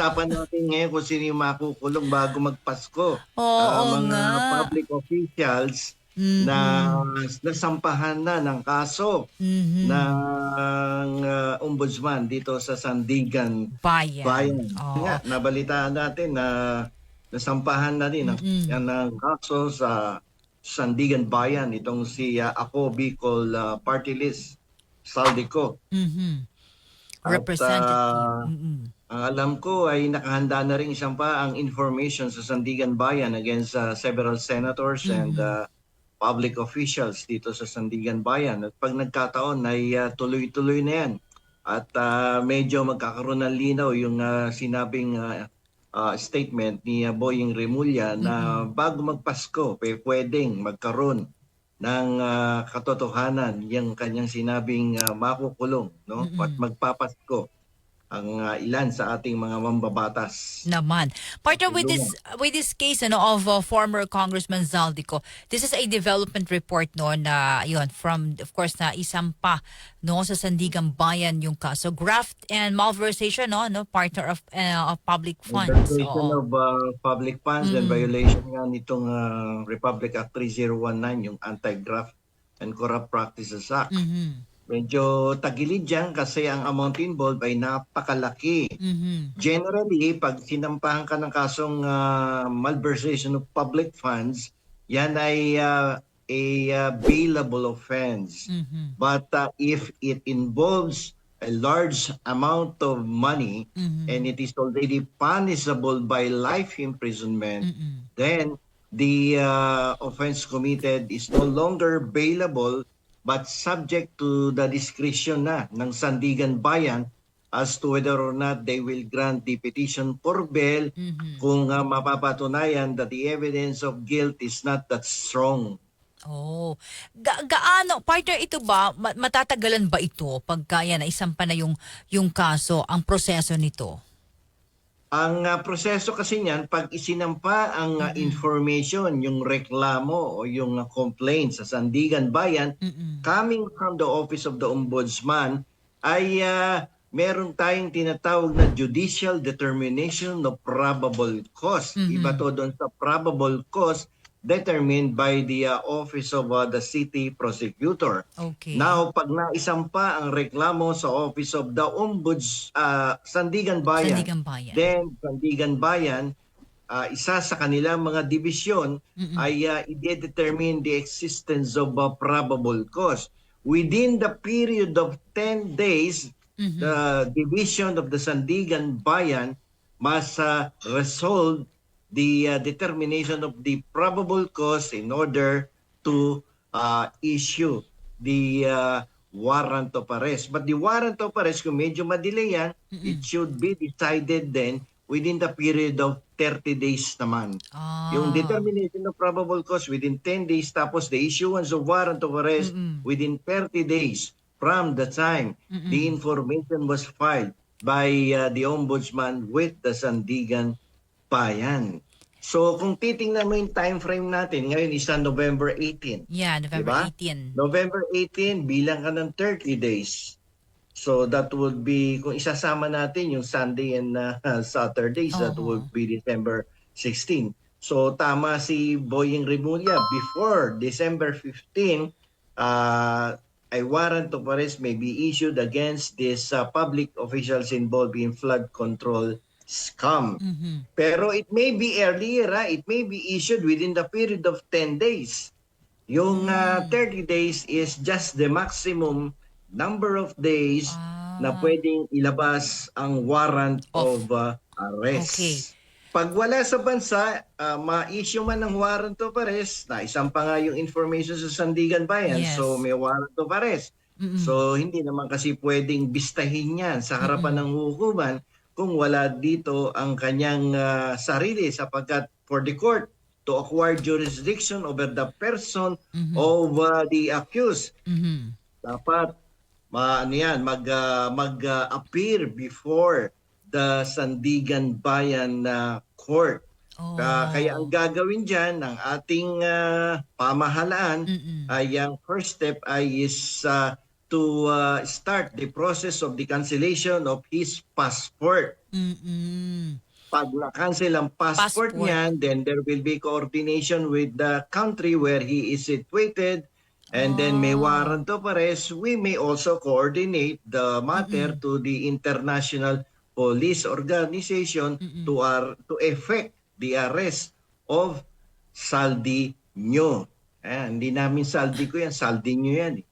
Pag-uusapan natin ngayon kung sino yung makukulong bago magpasko. Oo Ah, mga nga. public officials Mhm. na nasampahan na ng kaso Mhm. ng ah, ombudsman dito sa Sandigan Bayan. Bayan. Oo. Nga, nabalitaan natin na nasampahan na din ng, Mm-mm. yan ng kaso sa Sandigan Bayan itong si ah, Ako Bicol ah, Party List Saldico. Mhm. At, Representative. ah, Mhm. Ang alam ko ay nakahanda na rin isang pa ang information sa Sandigan Bayan against uh, several senators and uh, public officials dito sa Sandigan Bayan. At pag nagkataon ay uh, tuloy-tuloy na yan. At uh, medyo magkakaroon ng linaw yung uh, sinabing uh, uh, statement ni uh, Boying Remulla na bago magpasko, pwedeng magkaroon ng uh, katotohanan yung kanyang sinabing uh, makukulong no? Mm-mm. at magpapasko ang uh, ilan sa ating mga mambabatas. naman. Partner with this with this case ano of uh, former Congressman Zaldico. This is a development report no na yun from of course na isang pa no sa Sandigan Bayan yung kaso graft and malversation no no partner of uh, of public funds. Violation Oo. of uh, public funds and Mm. violation nga nitong uh, Republic Act 3019, yung Anti-Graft and Corrupt Practices Act. Mhm. Medyo tagilid dyan kasi ang amount involved ay napakalaki. Mhm. Generally, pag sinampahan ka ng kasong uh, malversation of public funds, yan ay uh, a uh, bailable offense. Mhm. But uh, if it involves a large amount of money Mhm. and it is already punishable by life imprisonment, Mhm. then the uh, offense committed is no longer bailable but subject to the discretion na ng Sandigan Bayan as to whether or not they will grant the petition for bail Mhm. kung uh, mapapatunayan that the evidence of guilt is not that strong. Oh. Ga- gaano partner ito ba ma- matatagalan ba ito pagka yan na isang pa na yung yung kaso, ang proseso nito? Ang uh, proseso kasi niyan, pag isinampa ang uh, information, yung reklamo o yung uh, complaint sa Sandigan Bayan, Mhm. coming from the Office of the Ombudsman, ay uh, meron tayong tinatawag na judicial determination of probable cause. Mhm. Iba to doon sa probable cause determined by the uh, Office of uh, the City Prosecutor. Okay. Now, pag naisampa ang reklamo sa Office of the Ombuds uh, Sandigan Bayan, Sandigan Bayan. then Sandigan Bayan, uh, isa sa kanilang mga division Mm-mm. ay uh, i-determine the existence of a probable cause. Within the period of 10 days, Mhm. the division of the Sandigan Bayan must uh, resolve the uh, determination of the probable cause in order to uh, issue the uh, warrant of arrest. But the warrant of arrest, kung medyo madelay yan, it should be decided then within the period of 30 days naman. Ah. Yung determination of probable cause within 10 days tapos the issuance of warrant of arrest Mm-mm. within 30 days from the time the information was filed by uh, the ombudsman with the Sandigan Bayan. So kung titingnan mo yung time frame natin, ngayon is November 18. Yeah, November Diba? 18. November 18, bilang ka ng 30 days. So that would be, kung isasama natin yung Sunday and uh, Saturdays, that Oo. would be December 16. So tama si Boying Remulla, before December 15, uh, a warrant of arrest may be issued against these uh, public officials involved in flood control scam. Mhm. Pero it may be earlier, ah. it may be issued within the period of 10 days. Yung ah, 30 days is just the maximum number of days na Ah. pwedeng ilabas ang warrant Of- of, ah, arrest. Okay. Pag wala sa bansa, ah, ma-issue man ng warrant of arrest, na isang pa nga yung information sa Sandigan Bayan, Yes. so may warrant of arrest. Mm-mm. So hindi naman kasi pwedeng bistahin yan sa harapan ng hukuman kung wala dito ang kanyang ah, sarili sapagkat for the court to acquire jurisdiction over the person Mhm. of ah, the accused Mhm. dapat ma ano yan mag ah, mag ah, appear before the Sandigan Bayan na court Oh. Ka- kaya ang gagawin diyan ng ating ah, pamahalaan Mm-mm. ay ang first step ay is uh, to uh, start the process of the cancellation of his passport. Mm-mm. Pag na-cancel ang passport, Passport. niyan, then there will be coordination with the country where he is situated. And then may Ah. warrant of arrest. We may also coordinate the matter to the International Police Organization to ar- to effect the arrest of Saldi Nyo. Eh, hindi namin saldi ko yan, saldi nyo yan. eh.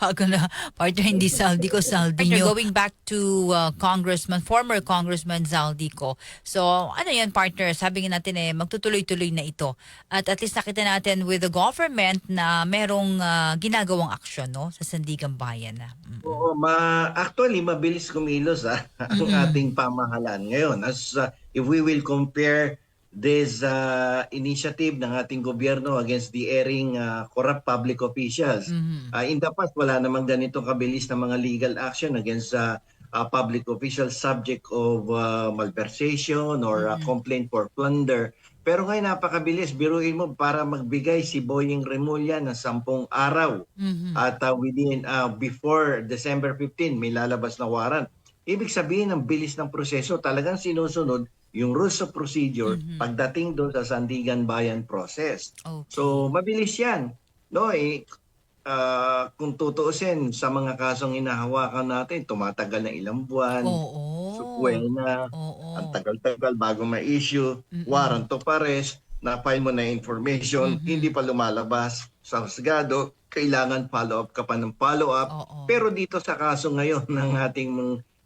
Bago na, partner, hindi Saldico, Saldico. Going back to uh, Congressman, former Congressman Zaldico. So, ano yan, partner? Sabi nga natin eh, magtutuloy-tuloy na ito. At at least nakita natin with the government na merong uh, ginagawang aksyon no, sa Sandigan Bayan. Na. Mm. Oo, ma actually mabilis kumilos ah, ang ating pamahalaan ngayon. As uh, if we will compare this uh, initiative ng ating gobyerno against the erring uh, corrupt public officials. Mhm. Uh, in the past, wala namang ganito kabilis na mga legal action against uh, uh, public officials subject of uh, malversation or uh, complaint for plunder. Pero ngayon napakabilis, biruin mo para magbigay si Boying Remulla ng sampung araw Mhm. at uh, within uh, before December 15 may lalabas na warrant. Ibig sabihin ang bilis ng proseso talagang sinusunod yung rules of procedure pagdating doon sa Sandigan Bayan process. Okay. So mabilis 'yan. No, eh, ah, kung tutuusin sa mga kasong inahawakan natin, tumatagal na ilang buwan. Oo. Sukwena, Oo. ang tagal-tagal bago ma-issue, warrant of arrest, na-file mo na information, hindi pa lumalabas sa husgado, kailangan follow-up ka pa ng follow-up. Pero dito sa kaso ngayon ng ating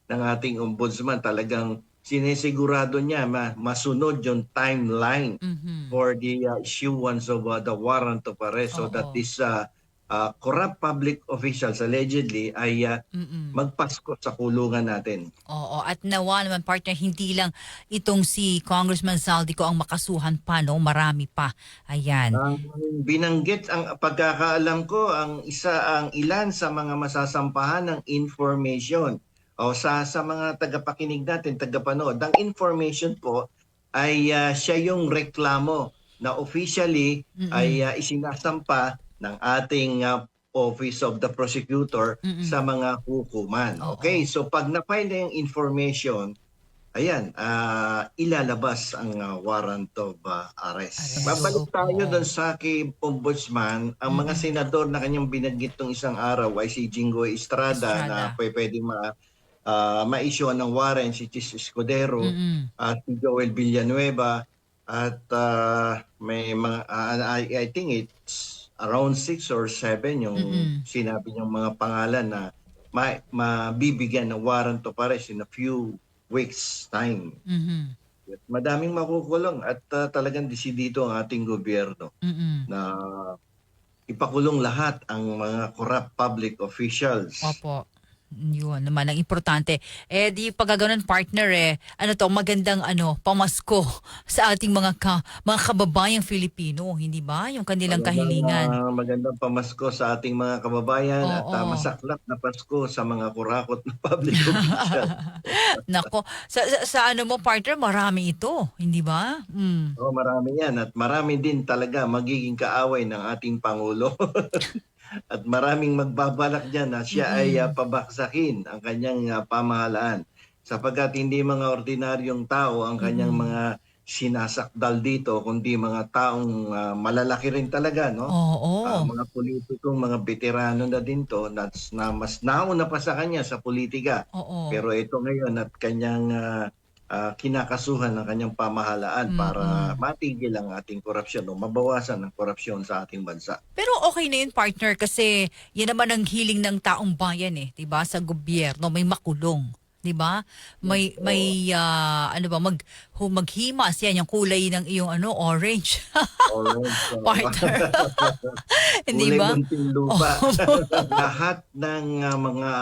ng ating ombudsman, talagang sinesigurado niya ma, masunod yung timeline Mhm. for the uh, issuance of uh, the warrant of arrest so Oo. that this uh, uh, corrupt public officials allegedly ay uh, Mm-mm. magpasko sa kulungan natin. Oo, at nawa naman partner, hindi lang itong si Congressman Zaldico ang makasuhan pa, no? Marami pa. Ayan. Ang binanggit ang pagkakaalam ko ang isa ang ilan sa mga masasampahan ng information o sa sa mga tagapakinig natin, tagapanood. Ang information po ay ah, siya yung reklamo na officially ay ah, isinasampa ng ating ah, Office of the Prosecutor sa mga hukuman. Oo. Okay, so pag na-file na yung information, ayan, ah, ilalabas ang ah, warrant of ah, arrest. Arrest. Babalik tayo Oo. doon sa kay Ombudsman. Ang mga senador na kanyang binanggit isang araw ay si Jinggoy Estrada, Estrada. na pwede ma ah, ma-issue ng warrant si Chis Escudero Mm-mm. at si Joel Villanueva at ah, may mga ah, I, I think it's around six or seven yung Mm-mm. sinabi niyang mga pangalan na ma, mabibigyan ng warrant of arrest in a few weeks time. Mhm. Madaming makukulong at ah, talagang desidido ang ating gobyerno Mm-mm. na ipakulong lahat ang mga corrupt public officials. Opo. Yun naman ang importante. Eh di pagkaganon partner eh, ano to, magandang ano, pamasko sa ating mga ka, mga kababayang Filipino, hindi ba? Yung kanilang Magandang, kahilingan. ah, magandang pamasko sa ating mga kababayan at ah, Oo. masaklap na Pasko sa mga kurakot na public official. Nako, sa, sa, sa ano mo partner, marami ito, hindi ba? Mm. oh, marami yan at marami din talaga magiging kaaway ng ating Pangulo. At maraming magbabalak dyan na siya ay ah, pabaksakin ang kanyang ah, pamahalaan sapagkat hindi mga ordinaryong tao ang kanyang mga sinasakdal dito kundi mga taong ah, malalaki rin talaga no Oo. Ah, mga politikong mga veterano na din to na, na mas nauna pa sa kanya sa politika. Oo. Pero ito ngayon at kanyang ah, ah, kinakasuhan ng kanyang pamahalaan para matigil ang ating korupsyon o mabawasan ang korupsyon sa ating bansa. Pero okay na yun, partner, kasi yan naman ang hiling ng taong bayan eh, 'di ba? Sa gobyerno may makulong, 'di ba? May may ah, ano ba mag maghimas yan yung kulay ng iyong ano orange. So, partner. Hindi ba? Oh. Lahat ng ah, mga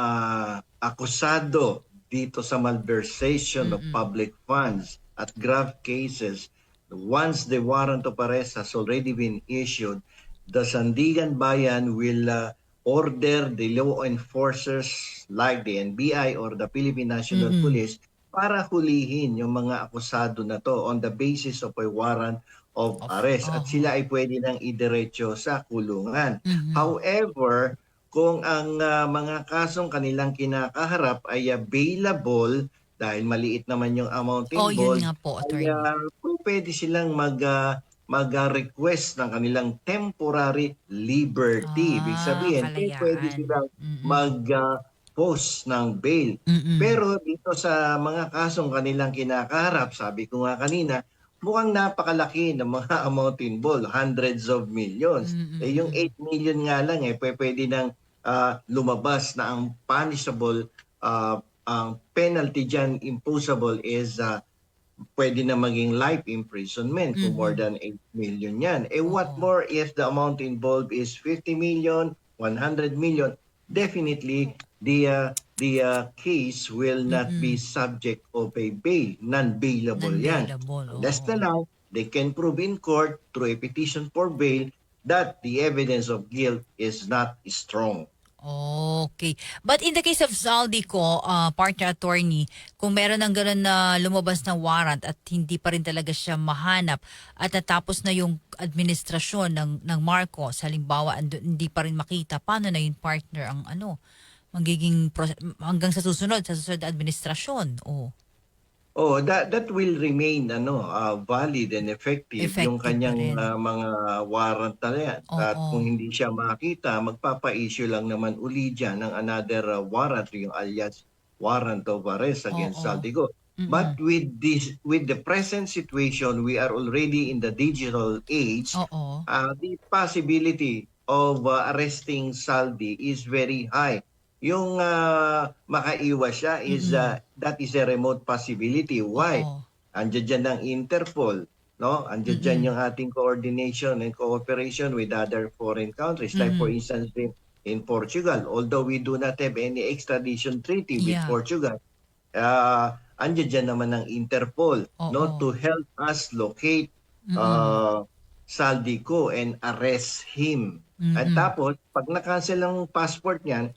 akusado dito sa malversation of public funds at grave cases, once the warrant of arrest has already been issued, the Sandigan Bayan will ah, order the law enforcers like the NBI or the Philippine National Police para hulihin yung mga akusado na to on the basis of a warrant of arrest at oh. sila ay pwede nang idiretso sa kulungan. Mhm. However, kung ang ah, mga kasong kanilang kinakaharap ay available, dahil maliit naman yung amount Oh, yun involved, nga po, ay attorney. ah, kung pwede silang mag ah, mag-request ng kanilang temporary liberty. Ibig Ah, sabihin, kung kalayaan. pwede silang Mm-mm. mag-post ng bail. Mm-mm. Pero dito sa mga kasong kanilang kinakaharap, sabi ko nga kanina, mukhang napakalaki ng mga amount involved, hundreds of millions. Mm-mm. Eh, yung 8 million nga lang, eh, pwe- pwede nang ah, lumabas na ang punishable, ah, ang penalty dyan, imposable is ah, pwede na maging life imprisonment kung Mhm. more than 8 million yan. Eh what more if the amount involved is 50 million, 100 million, definitely the uh, the uh, case will not be subject of a bail, non-bailable yan. Non-bailable, Unless oo. na lang, they can prove in court through a petition for bail that the evidence of guilt is not strong. Okay. But in the case of Zaldi ko, uh, partner attorney, kung meron ng gano'n na lumabas na warrant at hindi pa rin talaga siya mahanap at natapos na yung administrasyon ng, ng Marcos, halimbawa hindi pa rin makita, paano na yung partner ang ano, magiging hanggang sa susunod, sa susunod na administrasyon? Oh. Oh, that that will remain ano uh, valid and effective, yung Effective kanyang pa rin. uh, mga warrant na yan. At Oo. kung hindi siya makita, magpapa-issue lang naman uli dyan ng another uh, warrant, yung alias warrant of arrest against Oo. Saldigo. Mm-mm. But with this with the present situation, we are already in the digital age. Oo. uh, the possibility of uh, arresting Saldi is very high. Yung uh, makaiwas siya is uh, that is a remote possibility. Why? Oo. Andiyan dyan ang Interpol, no? Andiyan dyan yung ating coordination and cooperation with other foreign countries. Like for instance in, in Portugal, although we do not have any extradition treaty with Yeah. Portugal, uh, andiyan dyan naman ang Interpol, Oo. no? To help us locate Mm-mm. uh, Saldico and arrest him. At Mm-mm. tapos, pag na-cancel ang passport niyan,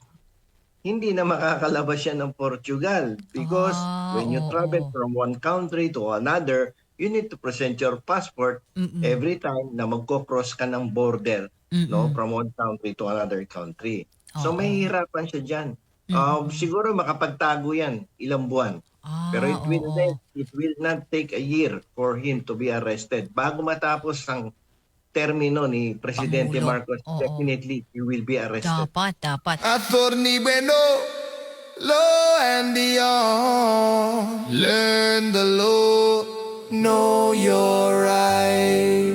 hindi na makakalabas siya ng Portugal because Ah, when you oo. travel from one country to another, you need to present your passport Mm-mm. every time na magko-cross ka ng border Mm-mm. no from one country to another country. So Oo. may hirapan siya diyan. Um, siguro makapagtago yan ilang buwan. Ah, Pero it will, oo. not, it will not take a year for him to be arrested. Bago matapos ang termino ni Presidente Pangulo. Marcos, Oo. definitely he will be arrested. Dapat, dapat. Attorney Bueno, law and beyond. Learn the law, know your rights.